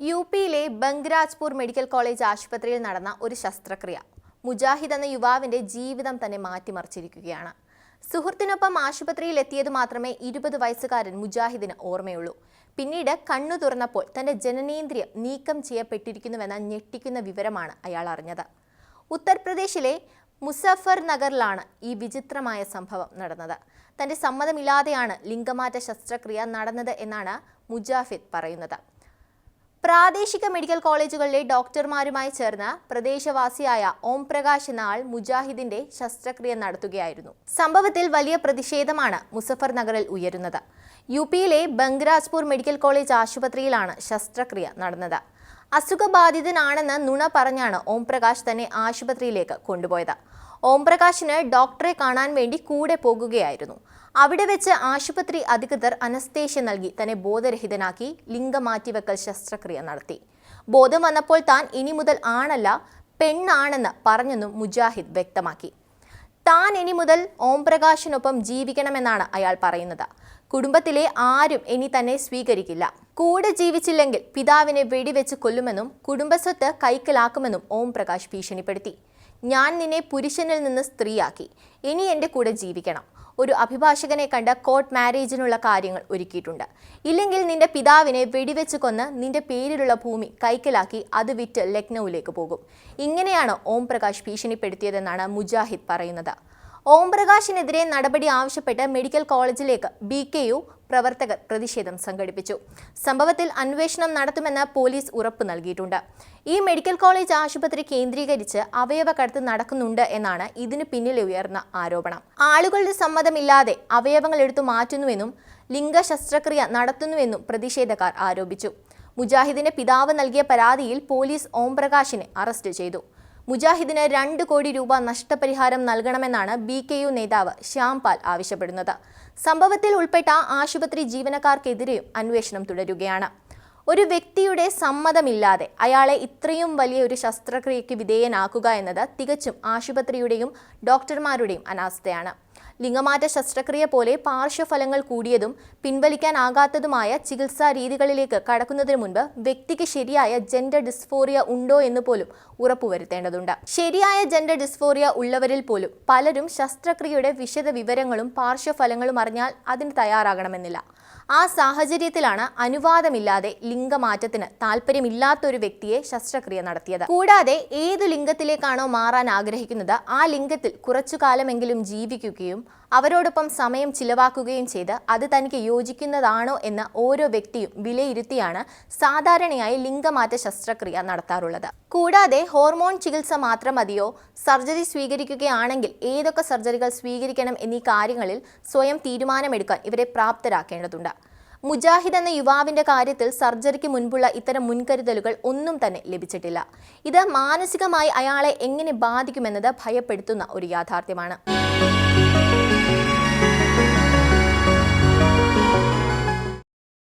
U പിയിലെ ബംഗ്രാജ്പൂർ medical college ആശുപത്രിയിൽ നടന്ന ഒരു ശസ്ത്രക്രിയ. മുജാഹിദ് എന്ന യുവാവിന്റെ ജീവിതം തന്നെ മാറ്റിമറിച്ചിരിക്കുകയാണ്. സുഹൃത്തിനൊപ്പം ആശുപത്രിയിൽ എത്തിയത് മാത്രമേ ഇരുപത് വയസ്സുകാരൻ മുജാഹിദിന് ഓർമ്മയുള്ളൂ. പിന്നീട് കണ്ണു തുറന്നപ്പോൾ തന്റെ ജനനേന്ദ്രിയം നീക്കം ചെയ്യപ്പെട്ടിരിക്കുന്നുവെന്ന ഞെട്ടിക്കുന്ന വിവരമാണ് അയാൾ അറിഞ്ഞത്. ഉത്തർപ്രദേശിലെ മുസഫർ നഗറിലാണ് ഈ വിചിത്രമായ സംഭവം നടന്നത്. തന്റെ സമ്മതമില്ലാതെയാണ് ലിംഗമാറ്റ ശസ്ത്രക്രിയ നടന്നത് എന്നാണ് മുജാഫിദ് പറയുന്നത്. പ്രാദേശിക മെഡിക്കൽ കോളേജുകളിലെ ഡോക്ടർമാരുമായി ചേർന്ന് പ്രദേശവാസിയായ ഓം പ്രകാശ് എന്ന ആൾ മുജാഹിദിന്റെ ശസ്ത്രക്രിയ നടത്തുകയായിരുന്നു. സംഭവത്തിൽ വലിയ പ്രതിഷേധമാണ് മുസഫർ നഗറിൽ ഉയരുന്നത്. യു പിയിലെ ബംഗ്രാജ്പൂർ മെഡിക്കൽ കോളേജ് ആശുപത്രിയിലാണ് ശസ്ത്രക്രിയ നടന്നത്. അസുഖബാധിതനാണെന്ന് നുണ പറഞ്ഞാണ് ഓം പ്രകാശ് തന്നെ ആശുപത്രിയിലേക്ക് കൊണ്ടുപോയത്. ഓം പ്രകാശിന് ഡോക്ടറെ കാണാൻ വേണ്ടി കൂടെ പോകുകയായിരുന്നു. അവിടെ വെച്ച് ആശുപത്രി അധികൃതർ അനസ്തേഷ്യ നൽകി. തന്നെ ബോധരഹിതനാക്കി ലിംഗമാറ്റിവെക്കൽ ശസ്ത്രക്രിയ നടത്തി. ബോധം വന്നപ്പോൾ താൻ ഇനി മുതൽ ആണല്ല പെണ്ണാണെന്ന് പറഞ്ഞെന്നും മുജാഹിദ് വ്യക്തമാക്കി. താൻ ഇനി മുതൽ ഓംപ്രകാശിനൊപ്പം ജീവിക്കണമെന്നാണ് അയാൾ പറയുന്നത്. കുടുംബത്തിലെ ആരും ഇനി തന്നെ സ്വീകരിക്കില്ല. കൂടെ ജീവിച്ചില്ലെങ്കിൽ പിതാവിനെ വെടിവെച്ച് കൊല്ലുമെന്നും കുടുംബസ്വത്ത് കൈക്കലാക്കുമെന്നും ഓം പ്രകാശ് ഭീഷണിപ്പെടുത്തി. ഞാൻ നിന്നെ പുരുഷനിൽ നിന്ന് സ്ത്രീയാക്കി. ഇനി എന്റെ കൂടെ ജീവിക്കണം. ഒരു അഭിഭാഷകനെ കണ്ട് കോർട്ട് മാരേജിനുള്ള കാര്യങ്ങൾ ഒരുക്കിയിട്ടുണ്ട്. ഇല്ലെങ്കിൽ നിന്റെ പിതാവിനെ വെടിവെച്ച് കൊന്ന് നിന്റെ പേരിലുള്ള ഭൂമി കൈക്കലാക്കി അത് വിറ്റ് ലക്നൌവിലേക്ക് പോകും. ഇങ്ങനെയാണ് ഓം പ്രകാശ് ഭീഷണിപ്പെടുത്തിയതെന്നാണ് മുജാഹിദ് പറയുന്നത്. ഓം പ്രകാശിനെതിരെ നടപടി ആവശ്യപ്പെട്ട് മെഡിക്കൽ കോളേജിലേക്ക് ബി കെ യു പ്രവർത്തകർ പ്രതിഷേധം സംഘടിപ്പിച്ചു. സംഭവത്തിൽ അന്വേഷണം നടത്തുമെന്ന് പോലീസ് ഉറപ്പ് നൽകിയിട്ടുണ്ട്. ഈ മെഡിക്കൽ കോളേജ് ആശുപത്രി കേന്ദ്രീകരിച്ച് അവയവ കടത്ത് നടക്കുന്നുണ്ട് എന്നാണ് ഇതിനു പിന്നിലെ ഉയർന്ന ആരോപണം. ആളുകളുടെ സമ്മതമില്ലാതെ അവയവങ്ങൾ എടുത്തു മാറ്റുന്നുവെന്നും ലിംഗ ശസ്ത്രക്രിയ നടത്തുന്നുവെന്നും പ്രതിഷേധക്കാർ ആരോപിച്ചു. മുജാഹിദിന്റെ പിതാവ് നൽകിയ പരാതിയിൽ പോലീസ് ഓംപ്രകാശിനെ അറസ്റ്റ് ചെയ്തു. മുജാഹിദിന് രണ്ട് കോടി രൂപ നഷ്ടപരിഹാരം നൽകണമെന്നാണ് ബി കെ യു നേതാവ് ശ്യാംപാൽ ആവശ്യപ്പെടുന്നത്. സംഭവത്തിൽ ഉൾപ്പെട്ട ആശുപത്രി ജീവനക്കാർക്കെതിരെയും അന്വേഷണം തുടരുകയാണ്. ഒരു വ്യക്തിയുടെ സമ്മതമില്ലാതെ അയാളെ ഇത്രയും വലിയ ഒരു ശസ്ത്രക്രിയയ്ക്ക് വിധേയനാക്കുക എന്നത് തികച്ചും ആശുപത്രിയുടെയും ഡോക്ടർമാരുടെയും അനാസ്ഥയാണ്. ലിംഗമാറ്റ ശസ്ത്രക്രിയ പോലെ പാർശ്വഫലങ്ങൾ കൂടിയതും പിൻവലിക്കാനാകാത്തതുമായ ചികിത്സാ രീതികളിലേക്ക് കടക്കുന്നതിന് മുൻപ് വ്യക്തിക്ക് ശരിയായ ജെൻഡർ ഡിസ്ഫോറിയ ഉണ്ടോ എന്ന് പോലും ഉറപ്പുവരുത്തേണ്ടതുണ്ട്. ശരിയായ ജെൻഡർ ഡിസ്ഫോറിയ ഉള്ളവരിൽ പോലും പലരും ശസ്ത്രക്രിയയുടെ വിശദ വിവരങ്ങളും പാർശ്വഫലങ്ങളും അറിഞ്ഞാൽ അതിന് തയ്യാറാകണമെന്നില്ല. ആ സാഹചര്യത്തിലാണ് അനുവാദമില്ലാതെ ലിംഗമാറ്റത്തിന് താല്പര്യമില്ലാത്ത ഒരു വ്യക്തിയെ ശസ്ത്രക്രിയ നടത്തിയത്. കൂടാതെ ഏതു ലിംഗത്തിലേക്കാണോ മാറാൻ ആഗ്രഹിക്കുന്നത് ആ ലിംഗത്തിൽ കുറച്ചു കാലമെങ്കിലും ജീവിക്കുകയും അവരോടൊപ്പം സമയം ചിലവാക്കുകയും ചെയ്ത് അത് തനിക്ക് യോജിക്കുന്നതാണോ എന്ന് ഓരോ വ്യക്തിയും വിലയിരുത്തിയാണ് സാധാരണയായി ലിംഗമാറ്റ ശസ്ത്രക്രിയ നടത്താറുള്ളത്. കൂടാതെ ഹോർമോൺ ചികിത്സ മാത്രം മതിയോ? സർജറി സ്വീകരിക്കുകയാണെങ്കിൽ ഏതൊക്കെ സർജറികൾ സ്വീകരിക്കണം എന്നീ കാര്യങ്ങളിൽ സ്വയം തീരുമാനമെടുക്കാൻ ഇവരെ പ്രാപ്തരാക്കേണ്ടതുണ്ട്. മുജാഹിദ് എന്ന യുവാവിന്റെ കാര്യത്തിൽ സർജറിക്ക് മുൻപുള്ള ഇത്തരം മുൻകരുതലുകൾ ഒന്നും തന്നെ ലഭിച്ചിട്ടില്ല. ഇത് മാനസികമായി അയാളെ എങ്ങനെ ബാധിക്കുമെന്നത് ഭയപ്പെടുത്തുന്ന ഒരു യാഥാർത്ഥ്യമാണ്.